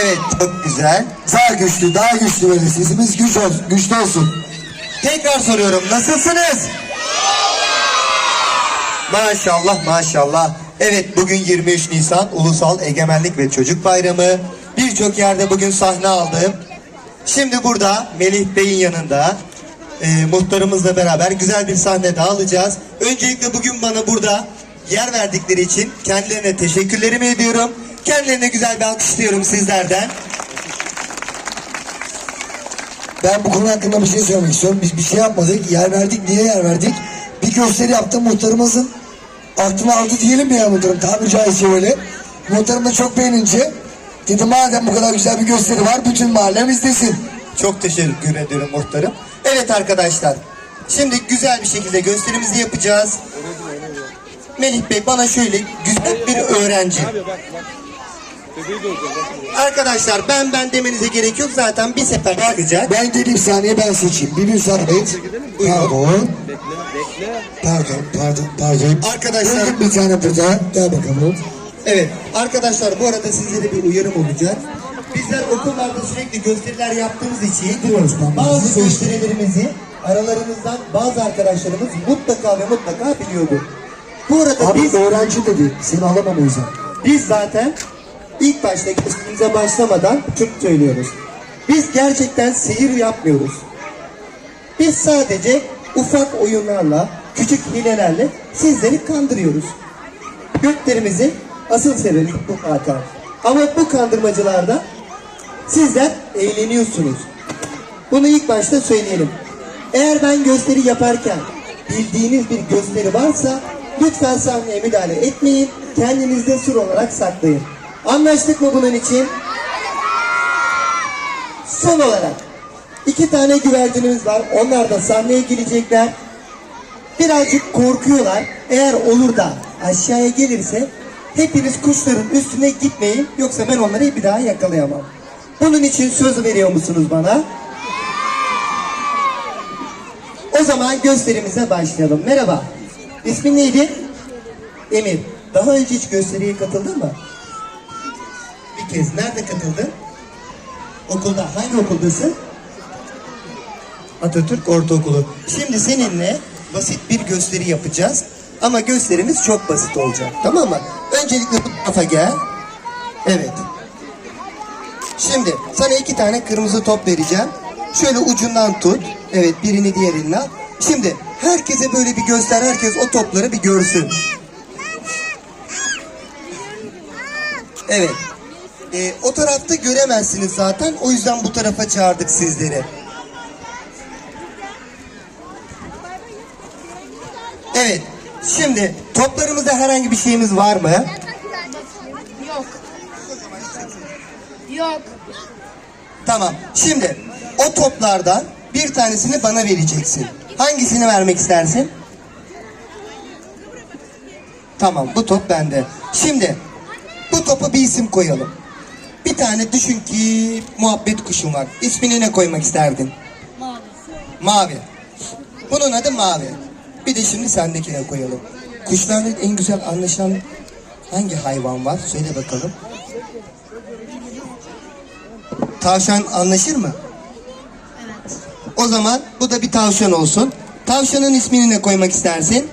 Evet çok güzel. Daha güçlü, daha güçlü böyle sesimiz güç olsun, güçlü olsun. Tekrar soruyorum nasılsınız? Maşallah maşallah. Evet bugün 23 Nisan Ulusal Egemenlik ve Çocuk Bayramı. Birçok yerde bugün sahne aldım. Şimdi burada Melih Bey'in yanında e, muhtarımızla beraber güzel bir sahne daha alacağız. Öncelikle bugün bana burada yer verdikleri için kendilerine teşekkürlerimi ediyorum. Kendilerine güzel bir alkışlıyorum sizlerden. Ben bu konu hakkında bir şey söylemek istiyorum. Biz bir şey yapmadık, yer verdik. Niye yer verdik? Bir gösteri yaptım muhtarımızın aklına aldı diyelim ya muhtarım. Tabiri caizse öyle. Muhtarım da çok beğenince dedi madem bu kadar güzel bir gösteri var bütün mahallem izlesin. Çok teşekkür ediyorum muhtarım. Evet arkadaşlar. Şimdi güzel bir şekilde gösterimizi yapacağız. Melih Bey bana şöyle güzel bir öğrenci. Arkadaşlar ben ben demenize gerek yok zaten bir sefer çıkacak. Ben geleyim saniye ben seçeyim. Bir müsaade et. Pardon. Pardon, pardon, pardon. Arkadaşlar- Gördüm bir tane burada. Gel bakalım. Evet arkadaşlar bu arada sizlere bir uyarım olacak. Bizler okullarda sürekli gösteriler yaptığımız için bazı gösterilerimizi aralarımızdan bazı arkadaşlarımız mutlaka ve mutlaka biliyordu. Bu arada Abi biz öğrenci dedi. Seni yüzden. Biz zaten ilk başta gösterimize başlamadan Türk söylüyoruz. Biz gerçekten seyir yapmıyoruz. Biz sadece ufak oyunlarla, küçük hilelerle sizleri kandırıyoruz. Göklerimizin asıl sebebi bu zaten. Ama bu kandırmacılarda sizler eğleniyorsunuz. Bunu ilk başta söyleyelim. Eğer ben gösteri yaparken bildiğiniz bir gösteri varsa lütfen sahneye müdahale etmeyin. Kendinizde sır olarak saklayın. Anlaştık mı bunun için? Son olarak iki tane güvercinimiz var. Onlar da sahneye gelecekler. Birazcık korkuyorlar. Eğer olur da aşağıya gelirse hepiniz kuşların üstüne gitmeyin. Yoksa ben onları bir daha yakalayamam. Bunun için söz veriyor musunuz bana? O zaman gösterimize başlayalım. Merhaba. İsmin neydi? Emir. Daha önce hiç gösteriye katıldın mı? Kez. Nerede katıldın? Okulda. Hangi okuldasın? Atatürk Ortaokulu. Şimdi seninle basit bir gösteri yapacağız. Ama gösterimiz çok basit olacak. Tamam mı? Öncelikle bu tarafa gel. Evet. Şimdi sana iki tane kırmızı top vereceğim. Şöyle ucundan tut. Evet birini diğer al. Şimdi herkese böyle bir göster. Herkes o topları bir görsün. Evet. Ee, o tarafta göremezsiniz zaten. O yüzden bu tarafa çağırdık sizleri. Evet. Şimdi toplarımızda herhangi bir şeyimiz var mı? Yok. Yok. Tamam. Şimdi o toplardan bir tanesini bana vereceksin. Hangisini vermek istersin? Tamam bu top bende. Şimdi bu topa bir isim koyalım. Bir tane düşün ki muhabbet kuşun var. İsmini ne koymak isterdin? Mavi. Mavi. Bunun adı Mavi. Bir de şimdi sendekine koyalım. Kuşlarla en güzel anlaşan hangi hayvan var? Söyle bakalım. Tavşan anlaşır mı? Evet. O zaman bu da bir tavşan olsun. Tavşanın ismini ne koymak istersin?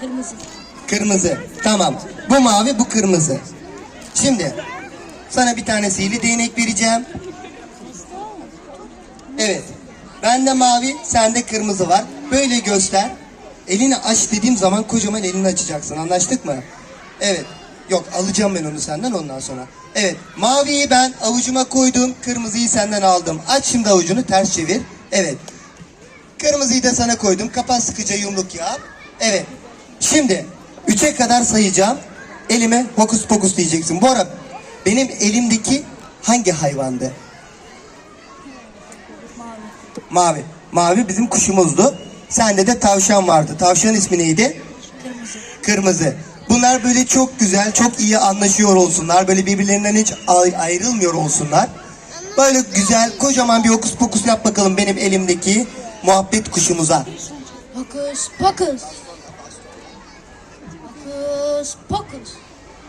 Kırmızı. Kırmızı. Tamam. Bu mavi, bu kırmızı. Şimdi sana bir tane sihirli değnek vereceğim. Evet. Bende mavi, sende kırmızı var. Böyle göster. Elini aç dediğim zaman kocaman elini açacaksın. Anlaştık mı? Evet. Yok alacağım ben onu senden ondan sonra. Evet. Maviyi ben avucuma koydum. Kırmızıyı senden aldım. Aç şimdi avucunu ters çevir. Evet. Kırmızıyı da sana koydum. Kapat sıkıca yumruk yap. Evet. Şimdi üçe kadar sayacağım. Elime hokus pokus diyeceksin. Bu ara benim elimdeki hangi hayvandı? Mavi. Mavi bizim kuşumuzdu. Sende de tavşan vardı. Tavşanın ismi neydi? Kırmızı. Kırmızı. Bunlar böyle çok güzel, çok iyi anlaşıyor olsunlar. Böyle birbirlerinden hiç ay- ayrılmıyor olsunlar. Böyle güzel, kocaman bir hokus pokus yap bakalım benim elimdeki muhabbet kuşumuza. Hokus pokus. Hokus pokus.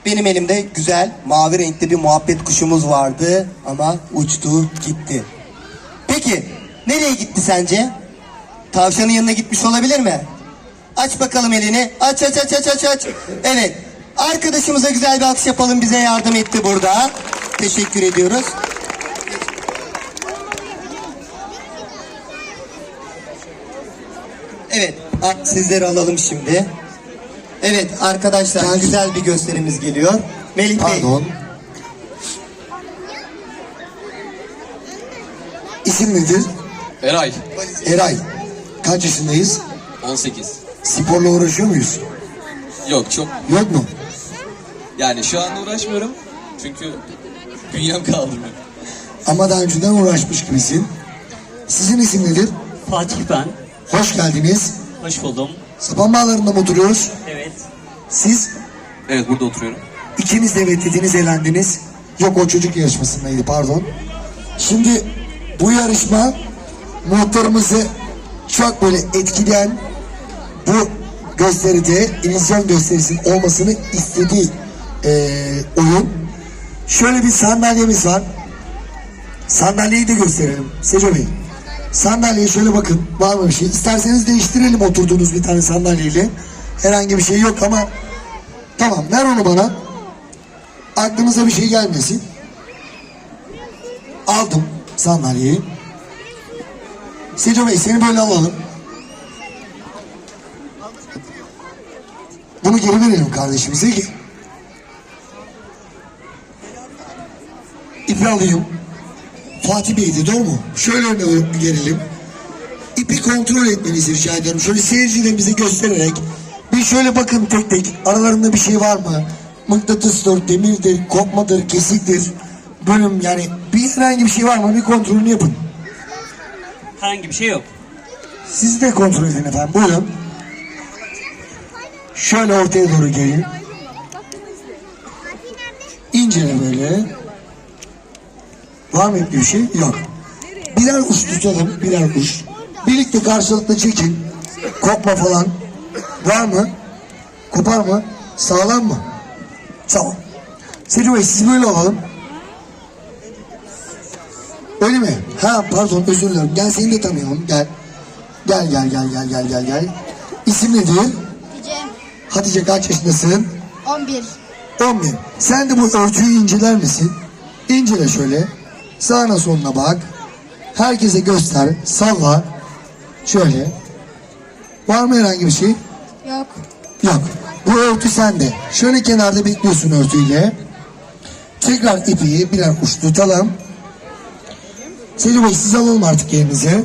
Benim elimde güzel mavi renkli bir muhabbet kuşumuz vardı ama uçtu gitti. Peki nereye gitti sence? Tavşanın yanına gitmiş olabilir mi? Aç bakalım elini. Aç aç aç aç aç aç. Evet. Arkadaşımıza güzel bir alkış yapalım. Bize yardım etti burada. Teşekkür ediyoruz. Evet. Sizleri alalım şimdi. Evet arkadaşlar güzel bir gösterimiz geliyor. Melih Bey. Pardon. İsim nedir? Eray. Eray. Kaç yaşındayız? 18. Sporla uğraşıyor muyuz? Yok çok. Yok mu? Yani şu an uğraşmıyorum. Çünkü bünyem kaldırmıyor. Ama daha önceden uğraşmış gibisin. Sizin isim nedir? Fatih ben. Hoş geldiniz. Hoş buldum. Sapan bağlarında mı oturuyoruz? Evet. Siz Evet burada oturuyorum. ikiniz de evet dediniz eğlendiniz. Yok o çocuk yarışmasındaydı pardon. Şimdi bu yarışma muhtarımızı çok böyle etkileyen bu gösteride illüzyon gösterisinin olmasını istediği eee, oyun. Şöyle bir sandalyemiz var. Sandalyeyi de gösterelim. Seco Bey. Sandalyeye şöyle bakın. Var mı bir şey? İsterseniz değiştirelim oturduğunuz bir tane sandalyeyle. Herhangi bir şey yok ama tamam ver onu bana. Aklınıza bir şey gelmesin. Aldım sandalyeyi. Seco Bey seni böyle alalım. Bunu geri verelim kardeşimize ki. İpi alayım. Fatih Bey'di doğru mu? Şöyle öne gelelim. İpi kontrol etmenizi rica ediyorum. Şöyle seyircilerimize göstererek bir şöyle bakın tek tek aralarında bir şey var mı? Mıknatısdır, demirdir, kopmadır, kesiktir, bölüm yani bir herhangi bir şey var mı? Bir kontrolünü yapın. Herhangi bir şey yok. Siz de kontrol edin efendim. Buyurun. Şöyle ortaya doğru gelin. İncele böyle. Var mı bir şey? Yok. Birer uç tutalım. Birer uç. Birlikte karşılıklı çekin. Kopma falan. Var mı? Kopar mı? Sağlam mı? Tamam. Selim Bey siz böyle alalım. Öyle mi? Ha pardon özür dilerim. Gel seni de tanıyalım. Gel. Gel gel gel gel gel gel gel. İsim nedir? Cem. Hatice kaç yaşındasın? 11. 11. Sen de bu örtüyü inceler misin? İncele şöyle. Sağına soluna bak. Herkese göster. Salla. Şöyle. Var mı herhangi bir şey? Yok. Yok. Bu örtü sende. Şöyle kenarda bekliyorsun örtüyle. Tekrar ipi birer uç tutalım. Selim Bey siz alalım artık yerinize.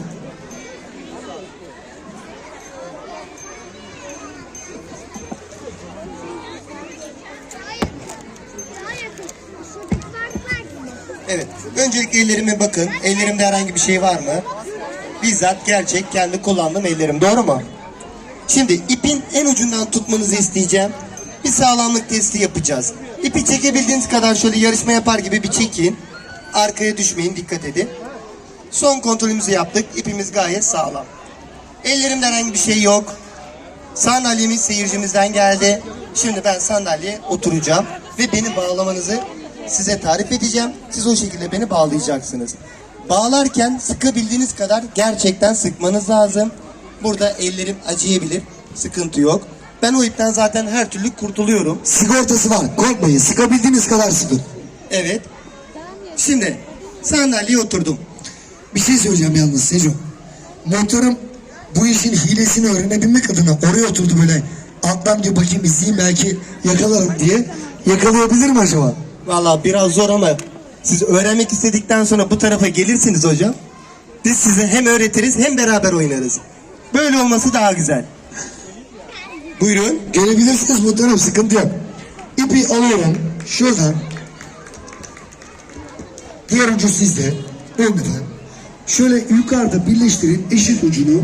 Evet. Öncelikle ellerime bakın. Ellerimde herhangi bir şey var mı? Bizzat gerçek kendi kullandığım ellerim. Doğru mu? Şimdi ipin en ucundan tutmanızı isteyeceğim. Bir sağlamlık testi yapacağız. İpi çekebildiğiniz kadar şöyle yarışma yapar gibi bir çekin. Arkaya düşmeyin dikkat edin. Son kontrolümüzü yaptık. İpimiz gayet sağlam. Ellerimde herhangi bir şey yok. Sandalyemiz seyircimizden geldi. Şimdi ben sandalyeye oturacağım ve beni bağlamanızı size tarif edeceğim. Siz o şekilde beni bağlayacaksınız. Bağlarken sıkabildiğiniz kadar gerçekten sıkmanız lazım. Burada ellerim acıyabilir. Sıkıntı yok. Ben o ipten zaten her türlü kurtuluyorum. Sigortası var. Korkmayın. Sıkabildiğiniz kadar sıkın. Evet. Şimdi sandalyeye oturdum. Bir şey söyleyeceğim yalnız Seco. Motorum bu işin hilesini öğrenebilmek adına oraya oturdu böyle alttan bir bakayım izleyeyim belki yakalarım diye. Yakalayabilir mi acaba? Vallahi biraz zor ama siz öğrenmek istedikten sonra bu tarafa gelirsiniz hocam. Biz size hem öğretiriz hem beraber oynarız. Böyle olması daha güzel. Buyurun. Gelebilirsiniz motorum sıkıntı yok. İpi alıyorum şuradan. Diğer ucu sizde. Efendim. Şöyle yukarıda birleştirin eşit ucunu.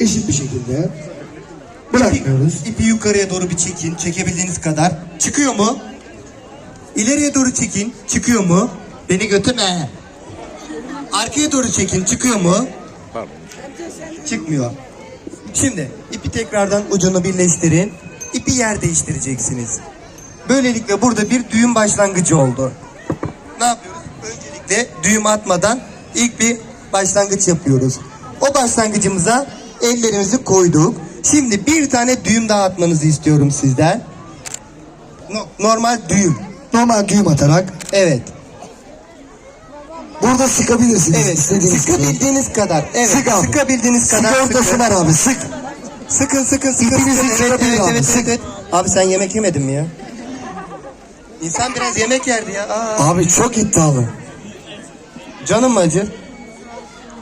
Eşit bir şekilde. Bırakmıyoruz. İpi yukarıya doğru bir çekin. Çekebildiğiniz kadar. Çıkıyor mu? İleriye doğru çekin. Çıkıyor mu? Beni götürme. Arkaya doğru çekin. Çıkıyor mu? Çıkmıyor. Şimdi ipi tekrardan ucunu birleştirin. İpi yer değiştireceksiniz. Böylelikle burada bir düğüm başlangıcı oldu. Ne yapıyoruz? Öncelikle düğüm atmadan ilk bir başlangıç yapıyoruz. O başlangıcımıza ellerimizi koyduk. Şimdi bir tane düğüm daha atmanızı istiyorum sizden. No- normal düğüm. Normal düğüm atarak Evet. Burada sıkabilirsiniz. Evet. istediğiniz. Sıkabildiğiniz kadar. Evet. Sık abi. Sıkabildiğiniz kadar. Sigortası sıkın. var abi sık. Sıkın sıkın sıkın. İpinizi sıkın. Evet, sıkabilir evet, abi, evet, sık. evet. Abi sen yemek yemedin mi ya? İnsan biraz yemek yerdi ya. Aa. Abi çok iddialı. Canım mı acı?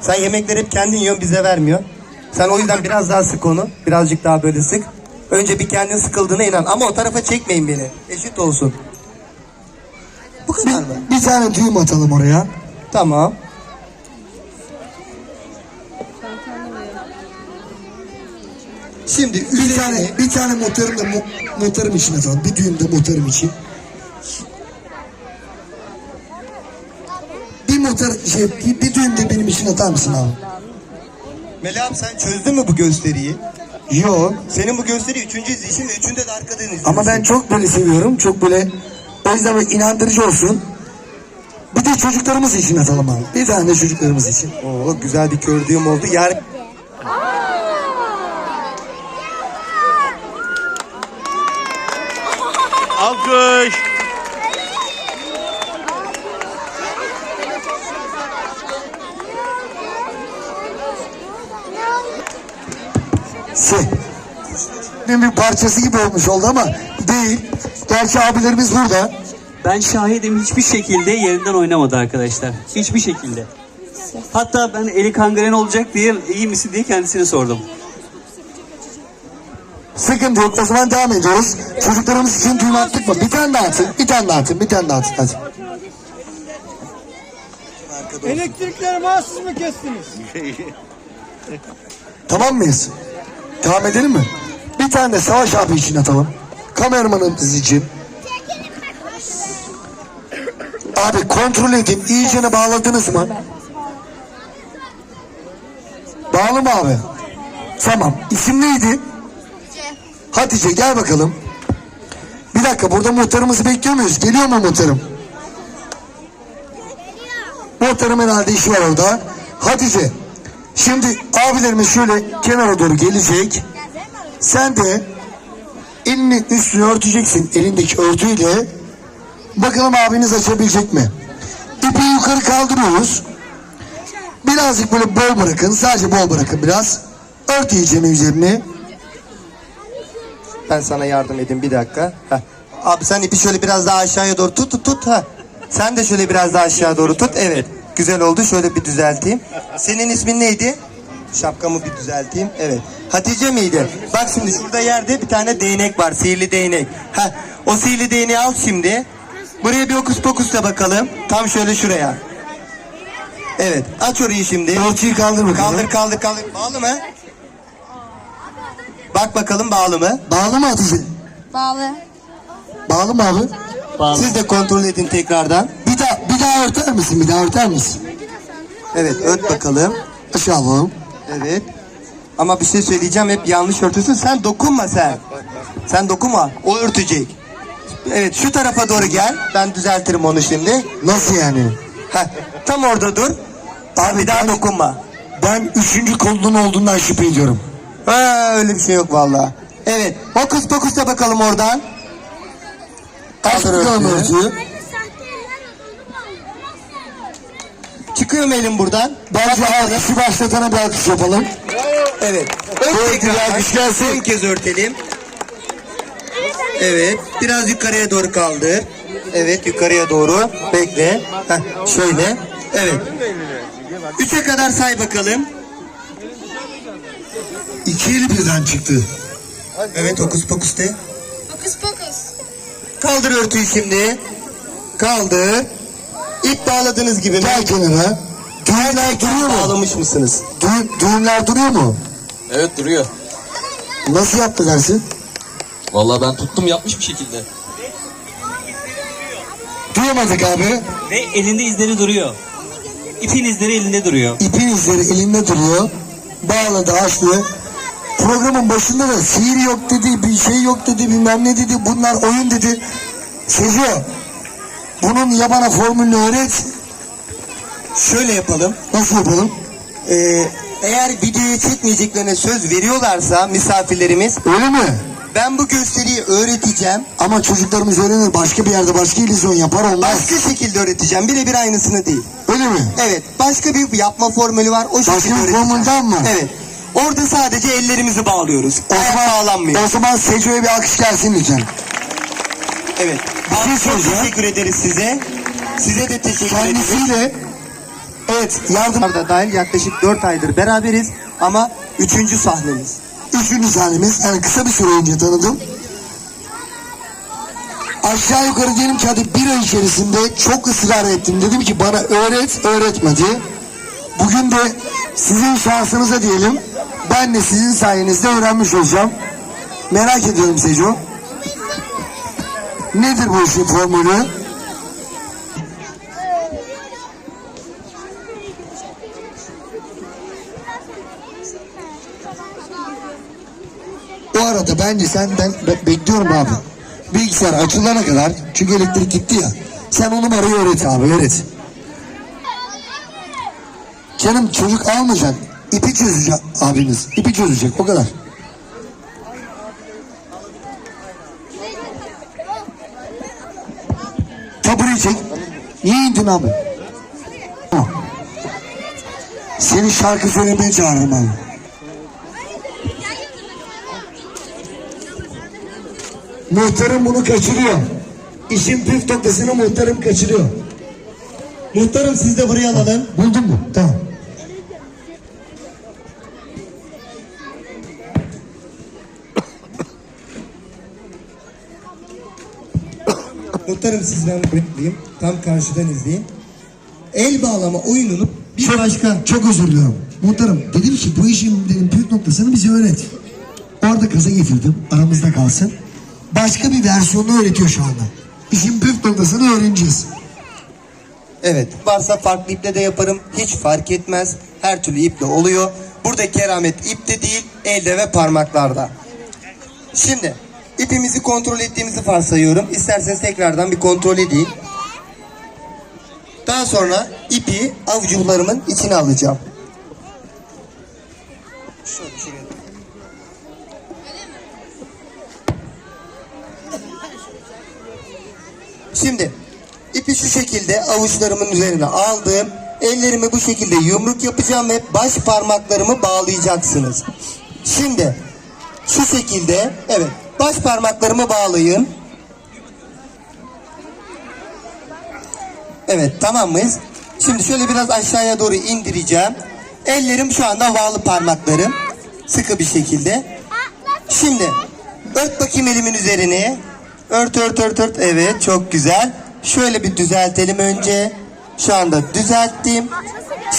Sen yemekleri hep kendin yiyorsun bize vermiyor. Sen o yüzden biraz daha sık onu. Birazcık daha böyle sık. Önce bir kendin sıkıldığına inan. Ama o tarafa çekmeyin beni. Eşit olsun. Bu kadar mı? Bir tane düğüm atalım oraya. Tamam. Şimdi Bir tane bir tane motorum da mo- motorum için atalım. Bir düğüm de motorum için. Bir motor şey bir, bir düğüm de benim için atar mısın abi? Melih abi sen çözdün mü bu gösteriyi? Yok. Senin bu gösteri üçüncü izleyişin ve üçünde de arkadan izliyorsun. Ama ben çok böyle seviyorum. Çok böyle o yüzden böyle inandırıcı olsun. Bir de çocuklarımız için atalım abi. Bir tane çocuklarımız için. Oo, güzel bir kördüğüm oldu. Yer... Alkış. Se. Bir parçası gibi olmuş oldu ama değil. Gerçi abilerimiz burada. Ben şahidim hiçbir şekilde yerinden oynamadı arkadaşlar. Hiçbir şekilde. Hatta ben eli kangren olacak diye iyi misin diye kendisine sordum. Sıkıntı yok. O zaman devam ediyoruz. Çocuklarımız için düğüm attık mı? Bir tane daha atın. Bir tane daha atın. Bir tane daha atın. Hadi. Elektrikleri mahsus mu kestiniz? Tamam mıyız? Devam edelim mi? Bir tane de Savaş abi için atalım. Kameramanımız için. Abi kontrol edin. İyicene bağladınız mı? Bağlı mı abi? Tamam. İsim neydi? Hatice gel bakalım. Bir dakika burada muhtarımızı bekliyor muyuz? Geliyor mu muhtarım? Muhtarım herhalde işi var orada. Hatice. Şimdi abilerimiz şöyle kenara doğru gelecek. Sen de elini üstünü örteceksin elindeki örtüyle. Bakalım abiniz açabilecek mi? İpi yukarı kaldırıyoruz. Birazcık böyle bol bırakın. Sadece bol bırakın biraz. Ört iyicene üzerini. Ben sana yardım edeyim bir dakika. Heh. Abi sen ipi şöyle biraz daha aşağıya doğru tut tut tut. Ha. Sen de şöyle biraz daha aşağı doğru tut. Evet. Güzel oldu. Şöyle bir düzelteyim. Senin ismin neydi? Şapkamı bir düzelteyim. Evet. Hatice miydi? Bak şimdi şurada yerde bir tane değnek var. Sihirli değnek. Heh. O sihirli değneği al şimdi. Buraya bir okus pokus da bakalım. Tam şöyle şuraya. Evet. Aç orayı şimdi. Örtüyü kaldır bakalım. Kaldır kaldır kaldır. Bağlı mı? Bak bakalım bağlı mı? Bağlı mı Hatice? Bağlı. Bağlı mı abi? Bağlı. Siz de kontrol edin tekrardan. Bir daha, bir daha örter misin? Bir daha örter misin? Evet ört bakalım. Aşağı alalım. Evet. Ama bir şey söyleyeceğim hep yanlış örtüsün. Sen dokunma sen. Sen dokunma. O örtecek. Evet şu tarafa doğru gel. Ben düzeltirim onu şimdi. Nasıl yani? Heh, tam orada dur. Abi bir daha ben- dokunma. Ben üçüncü kolunun olduğundan şüphe ediyorum. Ha, öyle bir şey yok vallahi. Evet. Hokus pokus da bakalım oradan. Kaldır örtüyü. Çıkıyor mu elim buradan? Bence alkışı başlatana bir alkış yapalım. Evet. Ört Evet, tekrar. bir alkış gelsin. Son kez örtelim. Evet. Biraz yukarıya doğru kaldır. Evet yukarıya doğru. Bekle. Heh, şöyle. Evet. Üçe kadar say bakalım. İki eli birden çıktı. Evet hokus pokus de. Fokus fokus. Kaldır örtüyü şimdi. Kaldır. İp bağladığınız gibi. Gel kenara. Düğümler duruyor mu? Bağlamış mısınız? Düğüm, düğümler duruyor mu? Evet duruyor. Nasıl yaptı dersin? Vallahi ben tuttum yapmış bir şekilde. Duyamadık abi. Ve elinde izleri duruyor. İpin izleri elinde duruyor. İpin izleri elinde duruyor. Bağladı açtı. Programın başında da sihir yok dedi, bir şey yok dedi, bilmem ne dedi, bunlar oyun dedi. Seco, bunun yabana formülünü öğret. Şöyle yapalım. Nasıl yapalım? Ee, eğer videoyu çekmeyeceklerine söz veriyorlarsa misafirlerimiz Öyle mi? Ben bu gösteriyi öğreteceğim. Ama çocuklarımız öğrenir. Başka bir yerde başka illüzyon yapar olmaz. Başka şekilde öğreteceğim. Birebir aynısını değil. Öyle mi? Evet. Başka bir yapma formülü var. O şekilde Başka bir öğreteceğim. formülden mi? Evet. Orada sadece ellerimizi bağlıyoruz. O Ayak zaman, bağlanmıyor. o zaman Seco'ya bir alkış gelsin lütfen. Evet. Şey Çok soracağım. teşekkür ederiz size. Size de teşekkür ederiz. Kendisiyle evet yardım da dahil yaklaşık 4 aydır beraberiz ama 3. sahnemiz. Üçüncü sahnemiz yani kısa bir süre önce tanıdım. Aşağı yukarı diyelim ki hadi bir ay içerisinde çok ısrar ettim. Dedim ki bana öğret, öğretmedi. Bugün de sizin şansınıza diyelim. Ben de sizin sayenizde öğrenmiş olacağım. Merak ediyorum Seco. Nedir bu işin formülü? O arada bence sen ben be- bekliyorum abi. Bilgisayar açılana kadar çünkü elektrik gitti ya. Sen o numarayı öğret abi öğret. Canım çocuk almayacaksın. İpi çözecek abiniz. İpi çözecek o kadar. Tabureyi çek. Niye indin abi? Ha. Seni şarkı söylemeye çağırdım abi. Muhtarım bunu kaçırıyor. İşin püf noktasını muhtarım kaçırıyor. Muhtarım siz de buraya alalım. Buldun mu? Tamam. Muhtarım sizden bekleyeyim. Tam karşıdan izleyin. El bağlama oyununu bir çok, başka Çok özür diliyorum. Muhtarım dedim ki bu işin dedim püf noktasını bize öğret. Orada kaza getirdim. Aramızda kalsın. Başka bir versiyonunu öğretiyor şu anda. İşin püf noktasını öğreneceğiz. Evet. Varsa farklı iple de yaparım. Hiç fark etmez. Her türlü iple oluyor. Burada keramet ipte değil, elde ve parmaklarda. Şimdi ipimizi kontrol ettiğimizi varsayıyorum. İsterseniz tekrardan bir kontrol edeyim. Daha sonra ipi avucularımın içine alacağım. Şöyle, şuraya. Şimdi ipi şu şekilde avuçlarımın üzerine aldım. Ellerimi bu şekilde yumruk yapacağım ve baş parmaklarımı bağlayacaksınız. Şimdi şu şekilde evet baş parmaklarımı bağlayın. Evet tamam mıyız? Şimdi şöyle biraz aşağıya doğru indireceğim. Ellerim şu anda bağlı parmaklarım. Sıkı bir şekilde. Şimdi ört bakayım elimin üzerine. Ört ört ört ört. Evet çok güzel. Şöyle bir düzeltelim önce. Şu anda düzelttim.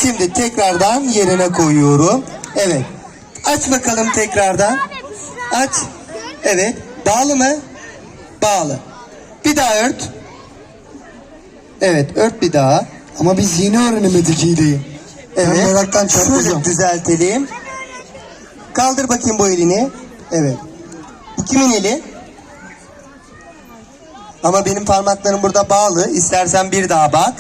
Şimdi tekrardan yerine koyuyorum. Evet. Aç bakalım tekrardan. Aç. Evet. Bağlı mı? Bağlı. Bir daha ört. Evet ört bir daha. Ama biz yeni öğrenemedik hileyi. Evet. Ben meraktan çarpacağım. Düzeltelim. Kaldır bakayım bu elini. Evet. Bu kimin eli? Ama benim parmaklarım burada bağlı. İstersen bir daha bak.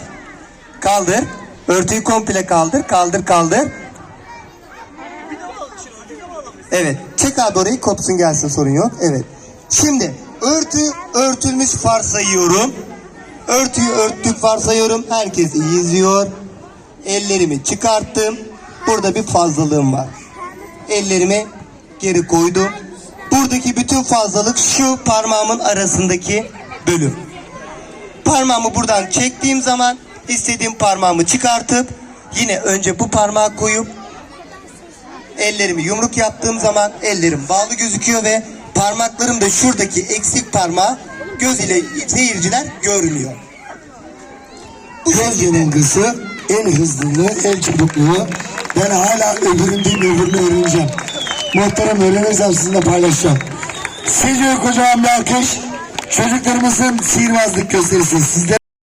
Kaldır. Örtüyü komple kaldır. Kaldır kaldır. Evet. Çek abi orayı kopsun gelsin sorun yok. Evet. Şimdi örtü örtülmüş varsayıyorum. Örtüyü örttük varsayıyorum. Herkes iyi izliyor. Ellerimi çıkarttım. Burada bir fazlalığım var. Ellerimi geri koydum. Buradaki bütün fazlalık şu parmağımın arasındaki bölüm. Parmağımı buradan çektiğim zaman istediğim parmağımı çıkartıp yine önce bu parmağı koyup ellerimi yumruk yaptığım zaman ellerim bağlı gözüküyor ve parmaklarım da şuradaki eksik parmağı göz ile seyirciler görmüyor. Bu Göz yanılgısı, el hızlılığı, el çabukluğu. Ben hala öbüründeyim öbürünü öğreneceğim. Muhterem öğrenirsem sizinle paylaşacağım. Seco'ya kocaman bir alkış. Çocuklarımızın sihirbazlık gösterisi. Sizler